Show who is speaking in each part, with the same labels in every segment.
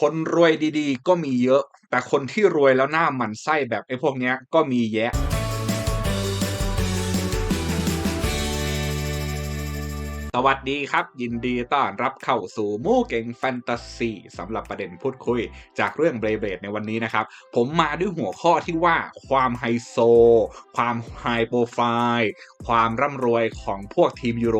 Speaker 1: คนรวยดีๆ ก็มีเยอะ แต่คนที่รวยแล้วหน้าหมันไส้แบบไอ้พวกเนี้ยก็มีแยะ สวัสดีครับ ยินดีต้อนรับเข้าสู่มู่เก่งแฟนตาซีสำหรับประเด็นพูดคุย จากเรื่องเบรเบดในวันนี้นะครับ ผมมาด้วยหัวข้อที่ว่าความไฮโซ ความไฮโปรไฟล์ความร่ำรวยของพวกทีมยูโร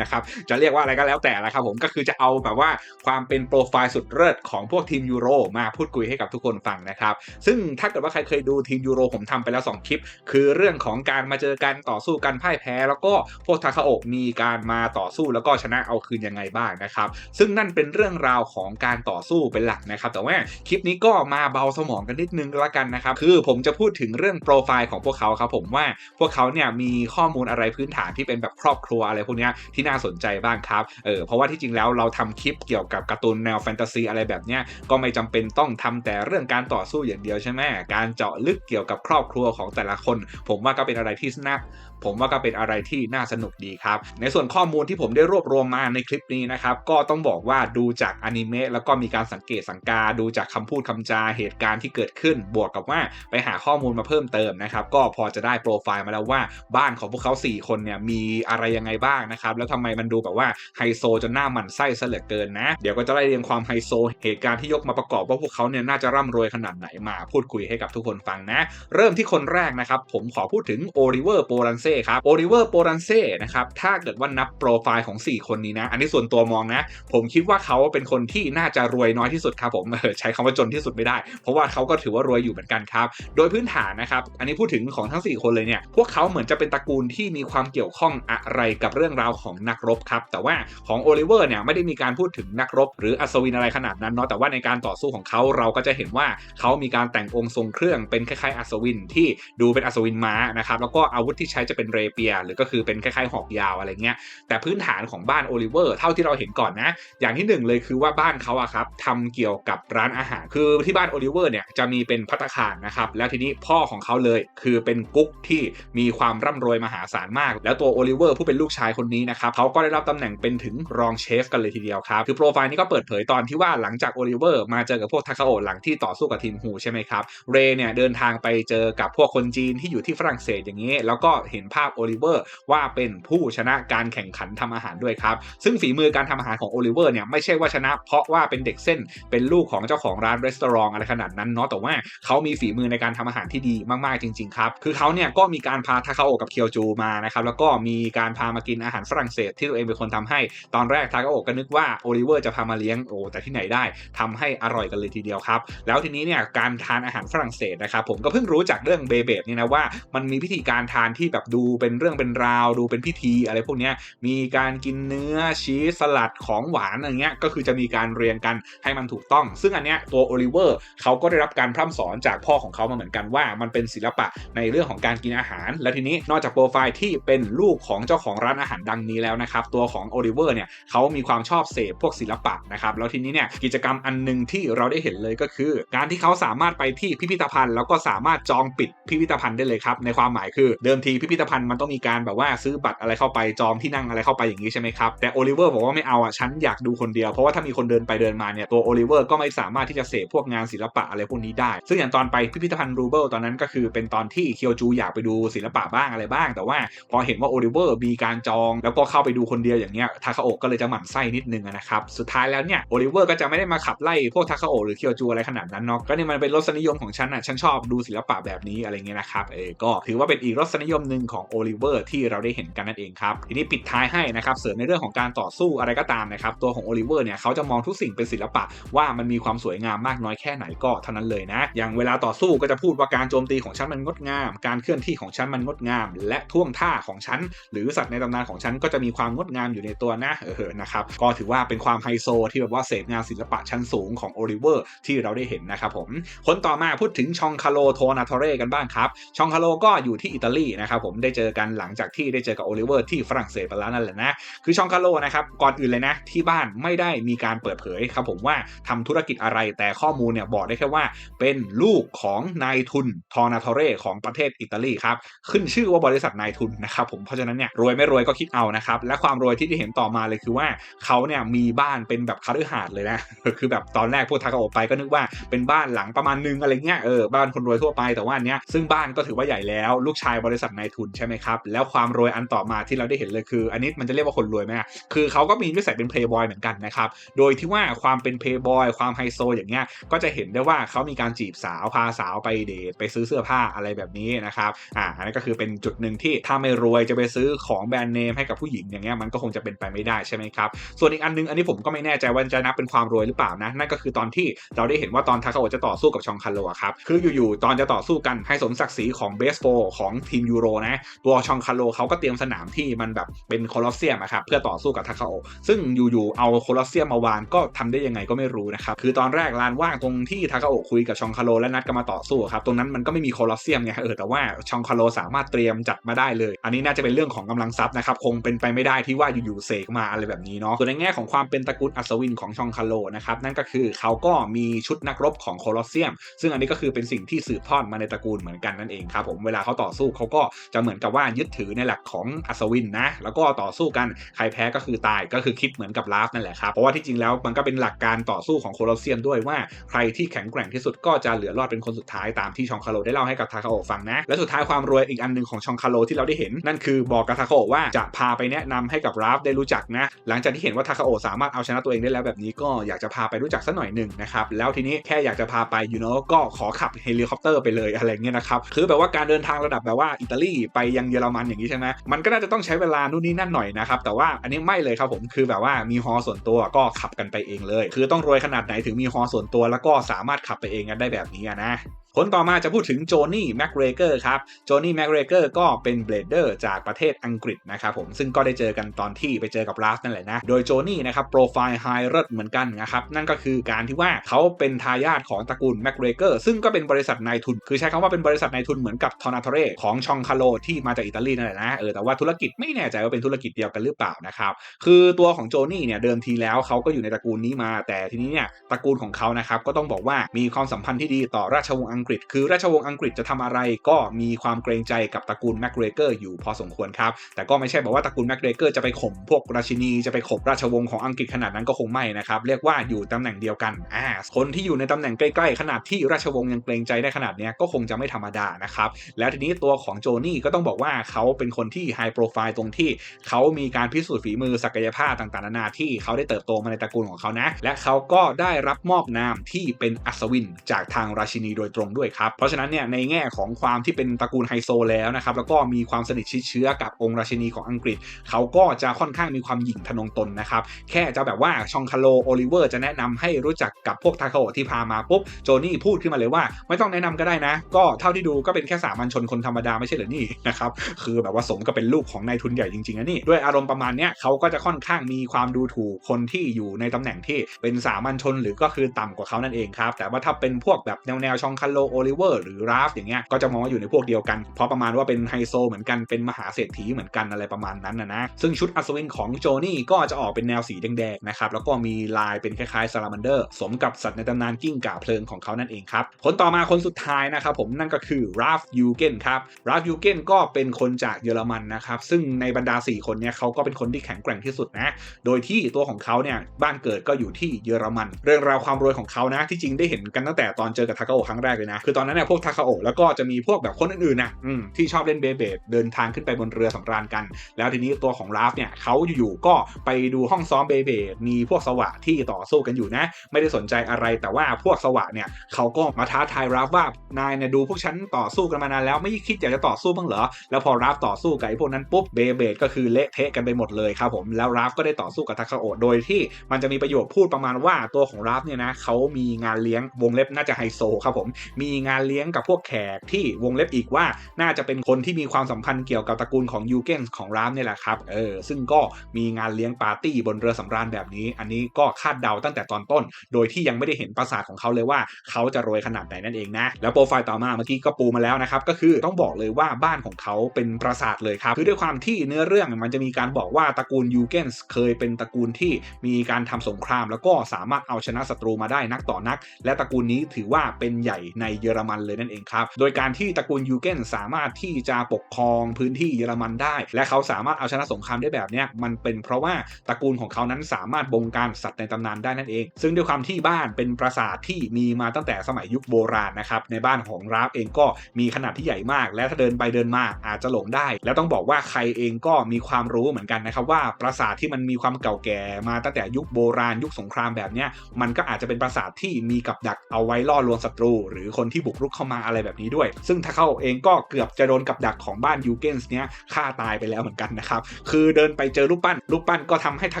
Speaker 1: นะครับ จะเรียกว่าอะไรก็แล้วแต่ละครับผมก็คือจะเอาแบบว่าความเป็นโปรไฟล์สุดเลิศของพวกทีมยูโรมาพูดคุยให้กับทุกคนฟังนะครับ ซึ่งถ้าเกิดว่าใครเคยดูทีมยูโรผมทำไปแล้ว 2 คลิป คือเรื่องของการมาเจอกันต่อสู้กันพ่ายแพ้ แล้วก็พวกทาคาโอะมีการมาต่อสู้แล้วก็ชนะเอาคืนยังไงบ้างนะครับ ซึ่งนั่นเป็นเรื่องราวของการต่อสู้เป็นหลักนะครับ แต่ว่าคลิปนี้ก็มาเบาสมองกันนิดนึงละกันนะครับ คือผมจะพูดถึงเรื่องโปรไฟล์ของพวกเขาครับผมว่าพวกเขาเนี่ยมีข้อมูลอะไรพื้นฐานที่เป็นแบบครอบครัวอะไรพวกนี้ที่น่าสนใจบ้างครับ เออเพราะว่าที่จริงแล้วเราทำคลิปเกี่ยวกับการ์ตูนแนวแฟนตาซีอะไรแบบเนี้ยก็ไม่จำเป็นต้องทำแต่เรื่องการต่อสู้อย่างเดียวใช่ไหมการเจาะลึกเกี่ยวกับครอบครัวของแต่ละคน ผมว่าก็เป็นอะไรที่น่า ผมว่าก็เป็นอะไรที่น่าสนุกดีครับ ในส่วนข้อมูลที่ผมได้รวบรวมมาในคลิปนี้นะครับ ก็ต้องบอกว่าดูจากอนิเมะแล้วก็มีการสังเกตสังกา ดูจากคำพูดคำจาเหตุการณ์ที่เกิดขึ้น บวกกับว่าไปหาข้อมูลมาเพิ่มเติมนะครับ ก็พอจะได้โปรไฟล์มาแล้วว่าบ้านของพวกเขา 4 คนเนี่ยมีอะไรยังไงบ้างนะครับ แล้วทำไมมันดูแบบว่าไฮโซจนหน้าหมันไส้เหลือเกินนะ เดี๋ยวก็จะไล่เรียงความไฮโซเหตุการณ์ที่ยกมาประกอบว่าพวกเขาเนี่ยน่าจะร่ำรวยขนาดไหนมาพูดคุยให้กับทุกคนฟังนะ เริ่มที่คนแรกนะครับผมขอพูดถึงโอริเวอร์โปรันเซครับโอริเวอร์โปรันเซ่นะครับถ้าเกิดว่านับโปรไฟล์ของ 4 คนนี้นะ อันนี้ส่วนตัวมองนะ ผมคิดว่าเขาเป็นคนที่น่าจะรวยน้อยที่สุดครับผมเออใช้คำว่าจนที่สุดไม่ได้ เพราะว่าเขาก็ถือว่ารวยอยู่เหมือนกันครับ โดยพื้นฐานนะครับ อันนี้พูดถึงของทั้ง 4 คนเลยเนี่ย พวกเขาเหมือนจะเป็นตระกูลที่มีความเกี่ยวข้องอะไรกับเรื่องราวของนักรบครับ แต่ว่าของโอลิเวอร์เนี่ยไม่ได้มีการพูดถึงนักรบ หรืออัศวินอะไรขนาดนั้นเนาะแต่ว่าในการต่อสู้ของเขาเราก็จะเห็นว่าเขามีการแต่งองค์ทรงเครื่องเป็นคล้ายๆอัศวินที่ดูเป็นอัศวินม้านะครับแล้วก็อาวุธที่ใช้จะเป็นเรเปีย หรือก็คือเป็นคล้ายๆหอกยาวอะไรเงี้ยแต่พื้นฐานของบ้านโอลิเวอร์เท่าที่เราเห็นก่อนนะ อย่างที่หนึ่งเลยคือว่าบ้านเขาอะครับทำเกี่ยวกับร้านอาหาร คือที่บ้านโอลิเวอร์เนี่ยจะมีเป็นพัตตาคารนะครับแล้วทีนี้พ่อของเขาเลยคือเป็นกุ๊กที่มีความร่ำรวยมหาศาลมาก แล้วตัวโอลิเวอร์ผู้เป็นลูกชายคนนี้นะครับเขาก็ได้รับตำแหน่งเป็นถึงรองเชฟกันเลยทีเดียวครับคือโปรไฟล์นี้ก็เปิดเผยตอนที่ว่าหลังจากโอลิเวอร์มาเจอกับพวกทาคาโอหลังที่ต่อสู้กับทีมฮูใช่ไหมครับเรเนี่ยเดินทางไปเจอกับพวกคนจีนที่อยู่ที่ฝรั่งเศสอย่างนี้ แล้วก็เห็นภาพโอลิเวอร์ว่าเป็นผู้ชนะการแข่งขันทำอาหารด้วยครับ ซึ่งฝีมือการทำอาหารของโอลิเวอร์เนี่ยไม่ใช่ว่าชนะ เพราะว่าเป็นเด็กเส้นเป็นลูกของเจ้าของร้านรีสอร์ทอะไรขนาดนั้นเนาะแต่ว่าเขามีฝีมือในการทำอาหารที่ดีมากๆจริงๆครับคือเขาเนี่ยก็มีการพาทาคาโอกับเคียวจูมานะครับแล้วก็มีการพามากินอาหารฝรั่งเศสที่ตัวเองเป็นคนทำให้ ตอนแรกทาคาโอก็นึกว่าโอลิเวอร์จะพามาเลี้ยงโอ้แต่ที่ไหนได้ทำให้อร่อยกันเลยทีเดียวครับ แล้วทีนี้เนี่ยการทานอาหารฝรั่งเศสนะครับผมก็เพิ่งรู้จากเรื่องเบเบดนี่นะว่ามันมีพิธีการทานที่แบบดูเป็นเรื่องเป็นราว ดูเป็นพิธีอะไรพวกนี้มีการกินเนื้อชีสสลัดของหวานอะไรเงี้ยก็คือจะมีการเรียงกันให้มันถูกต้อง ซึ่งอันเนี้ยตัวโอลิเวอร์เขาก็ได้รับการพร่ำสอนจากพ่อของเขามาเหมือนกันว่า มันเป็นศิลปะในเรื่องของการกินอาหาร และทีนี้นอกจากโปรไฟล์ที่เป็นลูกของเจ้าของร้านอาหารดังนี้แล้วนะครับตัวของโอลิเวอร์เนี่ยเขามีความชอบเสพพวกศิลปะนะครับแล้วทีนี้เนี่ยกิจกรรมอันหนึ่งที่เราได้เห็นเลยก็คือ การที่เขาสามารถไปที่พิพิธภัณฑ์ แล้วก็สามารถจองปิดพิพิธภัณฑ์ได้เลยครับในความหมายคือเดิมทีพิพิธภัณฑ์มันต้องมีการแบบว่าซื้อบัตรอะไรเข้าไปจองที่นั่งอะไรเข้าไปอย่างนี้ใช่ไหมครับแต่โอลิเวอร์บอกว่าไม่เอาอะฉันอยากดูคนเดียวเพราะว่าถ้ามีคนเดินไปเดินมาเนี่ยตัวโอลิเวอร์ก็ไม่สามารถที่จะเสพพวกงานศิลปะอะไรพวกนี้ได้ ซึ่งอย่างตอนไปพิพิธภัณฑ์รูเบิลตอนนั้นก็คือเป็นตอนที่เคียวจูอยากไปดูศิลปะบ้างอะไรบ้าง แต่ว่าพอเห็นว่าโอลิเวอร์มีการจอง แล้วก็เข้าไปดูคนเดียวอย่างเงี้ยทาคาโอะก็เลยจะหมั่นไส้นิดนึงนะครับสุดท้ายแล้วเนี่ยโอลิเวอร์ก็จะไม่ได้มาขับไล่พวกทาคาโอะหรือเคียวจูอะไรขนาดนั้นเนาะก็นี่มันเป็นรสนิยมของฉันอะฉันชอบดูศิลปะแบบนี้อะไรเงี้ยนะครับเออก็ถือว่าเป็นอีกรสนิยมหนึ่งของโอลิเวอร์ที่เราได้เห็นกันนั่นเองครับทีนี้ปิดท้ายให้นะครับเสริมในเรื่องของการต่อสู้อะไรก็ตามนะครับตัวของโอลิเวอร์เนี่ยเขาจะมองทุกสิ่งเป็นศิลปะว่ามันมีความสวยงามมากน้อยแค่ไหนก็เท่านั้นเลยนะ อย่างเวลาต่อสู้ก็จะพูดว่าการโจมตีของฉันมันงดงาม การเคลื่อนที่ของฉันมันงดงาม และท่วงท่าของฉันหรือสัตว์ในตำนานของฉันก็จะมีความงดงามอยู่ในตัวนะเออนะครับก็ถือว่าเป็นความไฮโซที่แบบว่าเสพงานศิลปะชั้นสูงของโอลิเวอร์ที่เราได้เห็นนะครับผมคนต่อมาพูดถึงชองคาโลโทนาทอเรกันบ้างครับชองคาโลก็อยู่ที่อิตาลีนะครับผมได้เจอกันหลังจากที่ได้เจอกับโอลิเวอร์ที่ฝรั่งเศสไปแล้วนั่นแหละนะ คือชองคาโลนะครับก่อนอื่นเลยนะที่บ้านไม่ได้มีการเปิดเผยครับผมว่าทำธุรกิจอะไรแต่ข้อมูลเนี่ยบอกได้แค่ว่า เป็นลูกของนายทุนทอร์นาทอเรของประเทศอิตาลีครับขึ้นชื่อว่าบริษัทนายทุนนะครับผมเพราะฉะนั้นเนี่ยรวยไม่รวยก็คิดเอานะครับและความรวยที่ได้เห็นต่อมาเลยคือว่าเขาเนี่ยมีบ้านเป็นแบบคาฤหาสน์เลยนะคือแบบตอนแรกพูดทากาโอไปก็นึกว่าเป็นบ้านหลังประมาณนึงอะไรเงี้ยเออบ้านคนรวยทั่วไปแต่ว่าอันเนี้ยซึ่งบ้านก็ถือว่าใหญ่แล้ว ลูกชายบริษัทนายทุนใช่ไหมครับ แล้วความรวยอันต่อมาที่เราได้เห็นเลยคือ อันนี้มันจะเรียกว่าคนรวยไหมคือเขาก็มีนิสัยเป็นเพลย์บอยเหมือนกันนะครับ โดยที่ว่าความเป็นเพลย์บอยความไฮโซอย่างเงี้ยก็จะเห็นได้ว่าเขามีการจีบสาวพาสาวไปเดทไปซื้อเสื้อผ้าอะไรแบบนี้นะครับอ่าอันนี้นก็คือเป็นจุดหนึ่งที่ถ้าไม่รวยจะไปซื้อของแบรนด์เนมให้กับผู้หญิงอย่างเงี้ยมันก็คงจะเป็นไปไม่ได้ใช่ไหมครับส่วนอีกอันนึงอันนี้ผมก็ไม่แน่ใจว่าจะนับเป็นความรวยหรือเปล่านะนั่นก็คือตอนที่เราได้เห็นว่าตอนทาคาโอจะต่อสู้กับชองคันโลครับคืออยู่ๆตอนจะต่อสู้กันให้สมศักดิ์ศรีของเบสโ l ของทีมยูโรนะตัวชองคันโลเขาก็เตรียมสนามที่มันแบบเป็นโคลอสเซียมครับเพื่อต่อสู้กับทาคาโอะซึ่งอยู่ๆเอาโคลอสเซียมมาวางก็ทำได้ยังไงก็ไม่รู้นะครับคือตอนแรกลานว่างตรงที่ทาคาโอะคุยกับชองคาโลและนัดกันมาต่อสู้ครับตรงนั้นมันก็ไม่มีโคลอสเซียมไงเออแต่ว่าชองคาโลสามารถเตรียมจัดมาได้เลย อันนี้น่าจะเป็นเรื่องของกำลังทรัพย์นะครับคงเป็นไปไม่ได้ที่ว่าอยู่ๆเสกมาอะไรแบบนี้เนาะส่วนในแง่ของความเป็นตระกูลอัศวินของชองคาโลนะครับนั่นก็คือเขาก็มีชุดนักรบของโคลอสเซียม ซึ่งอันนี้ก็คือเป็นสิ่งที่สืบทอดมาในตระกูลเหมือนกันนั่นเองครับผมเวลาเขาต่อสู้เขาก็จะเหมือนกับว่ายึดถือในหลักของอัศวินนะ แล้วก็ต่อสู้กันใครแพ้ก็คือตายก็คือคิดเหมือนกับลาฟนั่นแหละครับเพราะว่าที่จริงแล้วมันก็เป็นหลักการต่อสู้ของโคลอสเซียมด้วยว่าใครที่แข็งแกร่งที่สุดก็จะเหลือรอดเป็นคนสุดท้ายตามที่ชองคาโลได้เล่าให้กับทาคาโอฟังนะและสุดท้ายความรวยอีกอันหนึ่งของชองคาโลที่เราได้เห็นนั่นคือบอกกับทาคาโอว่าจะพาไปแนะนำให้กับราฟได้รู้จักนะ หลังจากที่เห็นว่าทาคาโอสามารถเอาชนะตัวเองได้แล้วแบบนี้ก็อยากจะพาไปรู้จักสักหน่อยหนึ่งนะครับแล้วทีนี้แค่อยากจะพาไปยูโนก็ขอขับเฮลิคอปเตอร์ไปเลยอะไรเงี้ยนะครับคือแบบว่าการเดินทางระดับแบบว่าอิตาลีไปยังเยอรมันอย่างนี้ใช่ไหมมันก็น่าจะต้องใช้เวลานู่นนี่นั่นหน่อยนะครับแต่ว่าอันนี้ไม่เลยครับผมคือแบบว่ามีฮอส่วนตัวก็ขับกันไปเองเลย คือต้องรวยขนาดไหนถึงมีฮอส่วนตัวแล้วก็สามารถขับไปเองกันได้แบบนี้นะ คนต่อมาจะพูดถึงโจนี่แม็กเรเกอร์ครับ โจนี่แม็กเรเกอร์ก็เป็นเบลเดอร์จากประเทศอังกฤษนะครับผม ซึ่งก็ได้เจอกันตอนที่ไปเจอกับลาฟนั่นแหละนะ โดยโจนี่นะครับโปรไฟล์ไฮเรดเหมือนกันนะครับ นั่นก็คือการที่ว่าเขาเป็นทายาทของตระกูลแม็กเรเกอร์ซึ่งก็เป็นบริษัทนายทุน คือใช้คำว่าเป็นบริษัทนายทุนเหมือนกับทอนาทเรของชองคาโลที่มาจากอิตาลีนั่นแหละนะ เออ แต่ว่าธุรกิจไม่แน่ใจว่าเป็นธุรกิจเดียวกันหรือเปล่านะครับ คือตัวของโจนี่เนี่ยเดิมทีแล้วเขาก็อยู่ในตระกูลนี้มา แต่ทีนี้เนี่ยตระกูลของเขานะครับก็ต้องบอกว่ามีความสัมพันธ์ที่ดีต่อราชวงศ์อังกฤษ คือราชวงศ์อังกฤษจะทำอะไรก็มีความเกรงใจกับตระกูลแมกเรเกอร์อยู่พอสมควรครับ แต่ก็ไม่ใช่บอกว่าตระกูลแมกเรเกอร์จะไปข่มพวกราชินีจะไปข่มราชวงศ์ของอังกฤษขนาดนั้นก็คงไม่นะครับ เรียกว่าอยู่ตำแหน่งเดียวกันอ่าคนที่อยู่ในตำแหน่งใกล้ๆ ขนาดที่ราชวงศ์ยังเกรงใจได้ขนาดนี้ก็คงจะไม่ธรรมดานะครับ แล้วทีนี้ตัวของโจนี่ก็ต้องบอกว่าเขาเป็นคนที่ไฮโปรไฟล์ตรงที่เขามีการพิสูจน์ฝีมือศักยภาพต่างๆนานาที่เขาได้เติบโตมาในตระกูลของเขานะ และเขาก็ได้รับมอบนามที่เป็นอัศวินจากทางราชินีโดยตรงด้วยครับ เพราะฉะนั้นเนี่ยในแง่ของความที่เป็นตระกูลไฮโซแล้วนะครับแล้วก็มีความสนิทชิดเชื้อกับองค์ราชินีของอังกฤษ เขาก็จะค่อนข้างมีความหยิ่งทะนงตนนะครับแค่จะแบบว่าชองคาโลโอลิเวอร์จะแนะนำให้รู้จักกับพวกทาคาโอที่พามาปุ๊บโจนี่พูดขึ้นมาเลยว่า ไม่ต้องแนะนำก็ได้นะ ก็เท่าที่ดูก็เป็นแค่สามัญชนคนธรรมดาไม่ใช่เหรอนี่นะครับคือแบบว่าสมก็เป็นลูกของนายทุนใหญ่จริงๆนะนี่ด้วยอารมณ์ประมาณเนี้ยเขาก็จะค่อนข้างมีความดูถูกคนที่อยู่ในตำแหน่งที่เป็นสามัญชนหรือก็คือต่ำกว่าเขานั่นเองครับแต่ว่าถ้าเป็นพวกแบบแนวแนวชองคาโลโอลิเวอร์หรือราฟอย่างเงี้ยก็จะมองว่าอยู่ในพวกเดียวกัน เพราะประมาณว่าเป็นไฮโซเหมือนกันเป็นมหาเศรษฐีเหมือนกันอะไรประมาณนั้นนะนะซึ่งชุดอัศวินของโจนี่ก็จะออกเป็นแนวสีแดงๆนะครับแล้วก็มีลายเป็นคล้ายๆซาลามันเดอร์สมกับสัตว์ในตำนานกิ้งก่าเพลิงของเขานั่นเองครับคนต่อมาคนสุดท้ายนะครับผมนั่นก็คือราฟยูเกนครับราฟยูเกนก็เป็นคนจากเยอรมันนะครับซึ่งในบรรดา 4 คนเนี้ยเขาก็เป็นคนที่แข็งแกร่งที่สุดนะ โดยที่ตัวของเขาเนี่ยบ้านเกิดก็อยู่ที่เยอรมัน เรื่องราวความรวยของเขานะที่จริงได้เห็นกันตั้งแต่ตอนเจอกับทาโอะครั้งแรกเลยนะคือตอนนั้นเนี่ยพวกทาคาโอแล้วก็จะมีพวกแบบคนอื่นๆนะที่ชอบเล่นเบเบดเดินทางขึ้นไปบนเรือสำราญกัน แล้วทีนี้ตัวของราฟเนี่ยเขาอยู่ๆก็ไปดูห้องซ้อมเบเบดมีพวกสวะที่ต่อสู้กันอยู่นะ ไม่ได้สนใจอะไรแต่ว่าพวกสวะเนี่ยเขาก็มาท้าทายราฟว่านายเนี่ยดูพวกฉันต่อสู้กันมานานแล้วไม่คิดอยากจะต่อสู้บ้างเหรอแล้วพอราฟต่อสู้กับไอ้พวกนั้นปุ๊บเบเบดก็คือเละเทะกันไปหมดเลยครับผมแล้วราฟก็ได้ต่อสู้กับทาคาโอโดยที่มันจะมีประโยคพูดประมาณว่าตัวของราฟเนี่ยนะเขามีงานเลี้ยงวงเล็บน่าจะไฮโซครับผมมีงานเลี้ยงกับพวกแขกที่วงเล็บอีกว่าน่าจะเป็นคนที่มีความสัมพันธ์เกี่ยวกับตระกูลของยูเกนของรามเนี่ยแหละครับเออซึ่งก็มีงานเลี้ยงปาร์ตี้บนเรือสำราญแบบนี้ อันนี้ก็คาดเดาตั้งแต่ตอนต้น โดยที่ยังไม่ได้เห็นปราสาทของเขาเลยว่าเขาจะรวยขนาดไหนนั่นเองนะแล้วโปรไฟล์ต่อมาเมื่อกี้ก็ปูมาแล้วนะครับก็คือต้องบอกเลยว่าบ้านของเขาเป็นปราสาทเลยครับคือด้วยความที่เนื้อเรื่องมันจะมีการบอกว่าตระกูลยูเกนเคยเป็นตระกูลที่มีการทำสงคราม แล้วก็สามารถเอาชนะศัตรูมาได้นักต่อนัก และตระกูลนี้ถือว่าเป็นใหญ่ในในเยอรมันเลยนั่นเองครับ โดยการที่ตระกูลยูเกนสามารถที่จะปกครองพื้นที่เยอรมันได้ และเขาสามารถเอาชนะสงครามได้แบบนี้มันเป็นเพราะว่าตระกูลของเขานั้นสามารถบงการสัตว์ในตำนานได้นั่นเอง ซึ่งด้วยความที่บ้านเป็นปราสาทที่มีมาตั้งแต่สมัยยุคโบราณนะครับในบ้านของราฟเองก็มีขนาดที่ใหญ่มาก และถ้าเดินไปเดินมาอาจจะหลงได้ แล้วต้องบอกว่าใครเองก็มีความรู้เหมือนกันนะครับว่าปราสาทที่มันมีความเก่าแก่มาตั้งแต่ยุคโบราณยุคสงครามแบบนี้มันก็อาจจะเป็นปราสาทที่มีกับดักเอาไว้ล่อลวงศัตรู หรือคนที่บุกรุกเข้ามาอะไรแบบนี้ด้วย ซึ่งถ้าเขาเองก็เกือบจะโดนกับดักของบ้านยูเกนส์เนี้ยฆ่าตายไปแล้วเหมือนกันนะครับ คือเดินไปเจอรูปปั้น รูปปั้นก็ทำให้ทา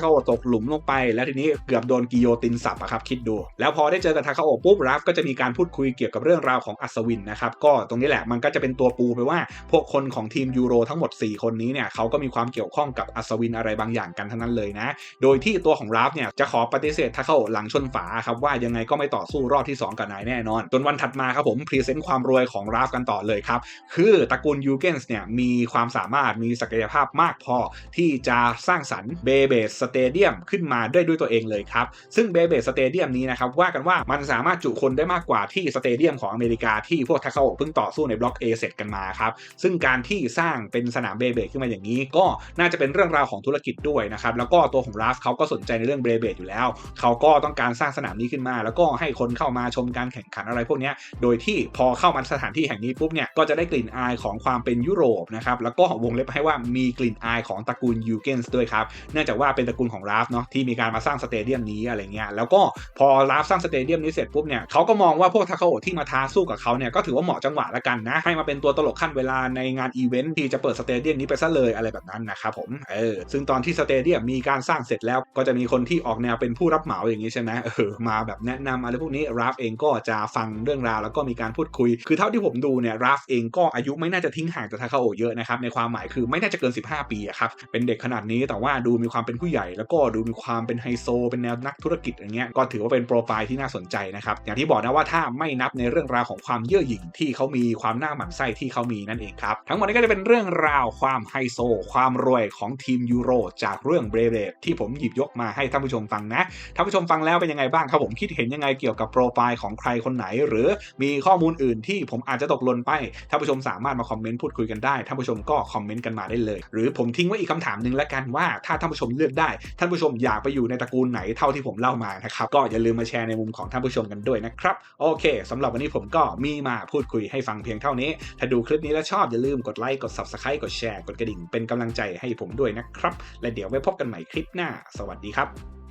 Speaker 1: คาโอตกหลุมลงไป แล้วทีนี้เกือบโดนกิโยตินสับอะครับคิดดู แล้วพอได้เจอกับทาคาโอปุ๊บราฟก็จะมีการพูดคุยเกี่ยวกับเรื่องราวของอัศวินนะครับ ก็ตรงนี้แหละมันก็จะเป็นตัวปูไปว่า พวกคนของทีมยูโรทั้งหมด 4 คนนี้เนี่ยเขาก็มีความเกี่ยวข้องกับอัศวินอะไรบางอย่างกันทั้งนั้นเลยนะ โดยที่ตัวของราฟเนี่ยจะขอปฏิเสธทาคาโอหลังชนฝาครับว่ายังไงก็ไม่ต่อสู้รอบที่ 2 กับนายแน่นอน จนวันถัดมาครับผมพรีเซนต์ความรวยของราฟกันต่อเลยครับ คือตระกูลยูเกนส์เนี่ยมีความสามารถมีศักยภาพมากพอที่จะสร้างสรรค์เบเบสสเตเดียมขึ้นมาได้ด้วยตัวเองเลยครับ ซึ่งเบเบสสเตเดียมนี้นะครับว่ากันว่ามันสามารถจุคนได้มากกว่าที่สเตเดียมของอเมริกาที่พวกทาคาโอะเพิ่งต่อสู้ในบล็อก A เสร็จกันมาครับ ซึ่งการที่สร้างเป็นสนามเบเบขึ้นมาอย่างนี้ ก็น่าจะเป็นเรื่องราวของธุรกิจด้วยนะครับแล้วก็ตัวของราฟเขาก็สนใจในเรื่องเบเบสอยู่แล้ว เขาก็ต้องการสร้างสนามนี้ขึ้นมา แล้วก็ให้คนเข้ามาชมการแข่งขันอะไรพวกนี้โดยที่พอเข้ามาสถานที่แห่งนี้ปุ๊บเนี่ยก็จะได้กลิ่นอายของความเป็นยุโรปนะครับแล้วก็วงเล็บให้ว่ามีกลิ่นอายของตระกูลยูเกนส์ด้วยครับเนื่องจากว่าเป็นตระกูลของราฟเนาะที่มีการมาสร้างสเตเดียมนี้อะไรเงี้ยแล้วก็พอราฟสร้างสเตเดียมนี้เสร็จปุ๊บเนี่ยเขาก็มองว่าพวกทาคาโอที่มาท้าสู้กับเขาเนี่ยก็ถือว่าเหมาะจังหวะละกันนะให้มาเป็นตัวตลกขั้นเวลาในงานอีเวนท์ที่จะเปิดสเตเดียมนี้ไปซะเลยอะไรแบบนั้นนะครับผมเออซึ่งตอนที่สเตเดียมมีการสร้างเสร็จแล้วก็จะมีคนที่ออกแนวเป็นผู้รับเหมาอย่างนี้ใช่ไหมเออมาแบบแนะนำอะไรพวกนี้ราฟเองก็จะฟังเรื่องราวแล้วก็มีการพูดคุย คือเท่าที่ผมดูเนี่ยราฟเองก็อายุไม่น่าจะทิ้งห่างจากทาคาโอเยอะนะครับในความหมายคือไม่น่าจะเกิน 15 ปีครับเป็นเด็กขนาดนี้แต่ว่าดูมีความเป็นผู้ใหญ่ แล้วก็ดูมีความเป็นไฮโซ เป็นแนวนักธุรกิจอย่างเงี้ยก็ถือว่าเป็นโปรไฟล์ที่น่าสนใจนะครับอย่างที่บอกนะว่าถ้าไม่นับในเรื่องราวของความเย่อหยิ่งที่เขามีความหน้าหมั่นไส้ที่เขามีนั่นเองครับทั้งหมดนี้ก็จะเป็นเรื่องราวความไฮโซ ความรวยของทีมยูโรจากเรื่องเบรเ e ที่ผมหยิบยกมาให้ท่านผู้ชมฟังนะท่านผู้ชมฟังแล้วเป็นยังไงบ้างครับผมคิดเห็นยังไงเกี่ยวกับโปรไฟล์ของใครคนไหน หรือมีข้อมูลอื่นที่ผมอาจจะตกหล่นไปท่านผู้ชมสามารถมาคอมเมนต์พูดคุยกันได้ท่านผู้ชมก็คอมเมนต์กันมาได้เลย หรือผมทิ้งไว้อีกคำถามหนึ่งแล้วกันว่าถ้าท่านผู้ชมเลือกได้ ท่านผู้ชมอยากไปอยู่ในตระกูลไหนเท่าที่ผมเล่ามานะครับก็อย่าลืมมาแชร์ในมุมของท่านผู้ชมกันด้วยนะครับโอเคสำหรับวันนี้ผมก็มีมาพูดคุยให้ฟังเพียงเท่านี้ ถ้าดูคลิปนี้แล้วชอบอย่าลืมกดไลค์กด subscribe กดแชร์กดกระดิ่งเป็นกำลังใจให้ผมด้วยนะครับและเดี๋ยวไว้พบกันใหม่คลิปหน้า สวัสดีครับ